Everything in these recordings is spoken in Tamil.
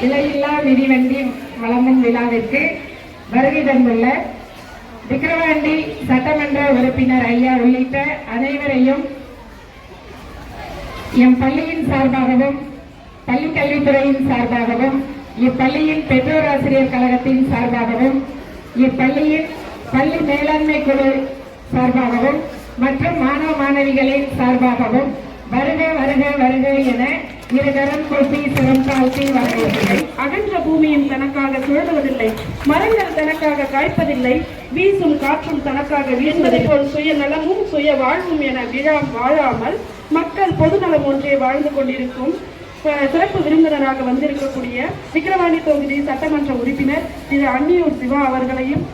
விலையில்லா மிதிவண்டி வழங்கும் விழாவிற்கு வருகை தந்துள்ள விக்கிரவாண்டி சட்டமன்ற உறுப்பினர் ஐயா உள்ளிட்ட அனைவரையும் எம் பள்ளியின் சார்பாகவும் பள்ளி கல்வித்துறையின் சார்பாகவும் இப்பள்ளியின் பெற்றோர் ஆசிரியர் கழகத்தின் சார்பாகவும் இப்பள்ளியின் பள்ளி மேலாண்மை குழு சார்பாகவும் மற்றும் மாணவ மாணவிகளின் சார்பாகவும் வருக வருக வருக என இருகரம் கூப்பி சிரம் தாழ்த்தி வரவேற்கிறேன் அகன்ற பூமியும் தனக்காக சுழலுவதில்லை. மரங்கள் தனக்காக காய்ப்பதில்லை. வீசும் காற்றும் தனக்காக வீசுவதை போல் சுய நலமும் சுய வாழ்வும் என விழா வாழாமல் மக்கள் பொதுநலம் ஒன்றே வாழ்ந்து கொண்டிருக்கும் சிறப்பு விருந்தினராக வந்திருக்கக்கூடிய விக்கிரவாணி தொகுதி சட்டமன்ற உறுப்பினர் திரு அன்னியூர் சிவா அவர்களையும்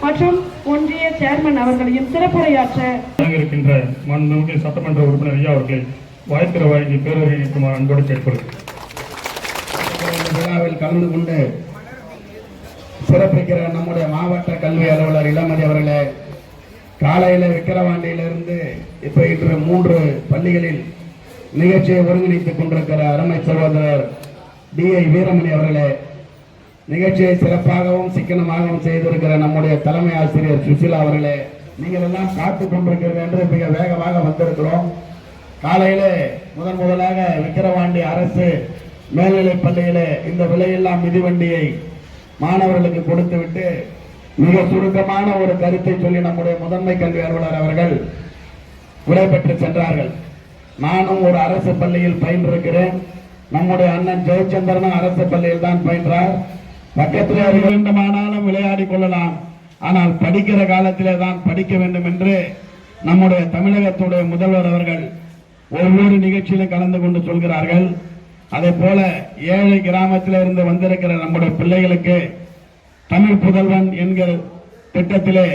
மற்றும் ஒன்றிய சேர்மன் அவர்களையும் சிறப்புரையாற்ற இருக்கின்ற சட்டமன்ற உறுப்பினர் ஐயா அவர்களை வாய்ப்பிற வழங்கி பேரவை நிற்குமாறு அன்போடு கேட்கிறேன் விழாவில் கலந்து கொண்டு சிறப்பிக்கிற நம்முடைய மாவட்ட கல்வி அலுவலர் இளமதி அவர்களே காலையில் விக்கிரவாண்டியிலிருந்து இப்போ இன்று மூன்று பள்ளிகளில் நிகழ்ச்சியை ஒருங்கிணைத்துக் கொண்டிருக்கிற அருமை சகோதரர் டி ஐ வீரமணி அவர்களே நிகழ்ச்சியை சிறப்பாகவும் சிக்கனமாகவும் செய்திருக்கிற நம்முடைய தலைமை ஆசிரியர் சுசிலா அவர்களே நீங்கள் எல்லாம் காத்து கொண்டிருக்கிறது என்று மிக வேகமாக வந்திருக்கிறோம். காலையிலே முதன் முதலாக விக்கிரவாண்டி அரசு மேல்நிலைப் பள்ளியிலே இந்த விலையில்லா மிதிவண்டியை மாணவர்களுக்கு கொடுத்துவிட்டு மிக சுருக்கமான ஒரு கருத்தை சொல்லி நம்முடைய முதன்மை கல்வி அலுவலர் அவர்கள் விடைபெற்று சென்றார்கள். நானும் ஒரு அரசு பள்ளியில் பயின்றிருக்கிறேன். நம்முடைய அண்ணன் ஜெயச்சந்திரனும் அரசு பள்ளியில் தான் பயின்றார். பக்கத்திலே அது வேண்டுமானாலும் விளையாடி கொள்ளலாம். ஆனால் படிக்கிற காலத்திலே தான் படிக்க வேண்டும் என்று நம்முடைய தமிழகத்துடைய முதல்வர் அவர்கள் ஒவ்வொரு நிகழ்ச்சியிலும் கலந்து கொண்டு சொல்கிறார்கள். அதே போல ஏழை கிராமத்தில் இருந்து வந்திருக்கிற நம்முடைய பிள்ளைகளுக்கு தமிழ் புதல்வன் என்கிற திட்டத்திலே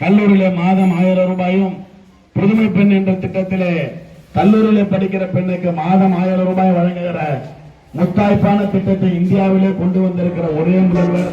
கல்லூரியிலே மாதம் ஆயிரம் ரூபாயும் புதுமை பெண் என்ற திட்டத்திலே கல்லூரியிலே படிக்கிற பெண்ணுக்கு மாதம் ஆயிரம் ரூபாய் வழங்குகிற முத்தாய்ப்பான திட்டத்தை இந்தியாவிலே கொண்டு வந்திருக்கிற ஒரே முதல்வர்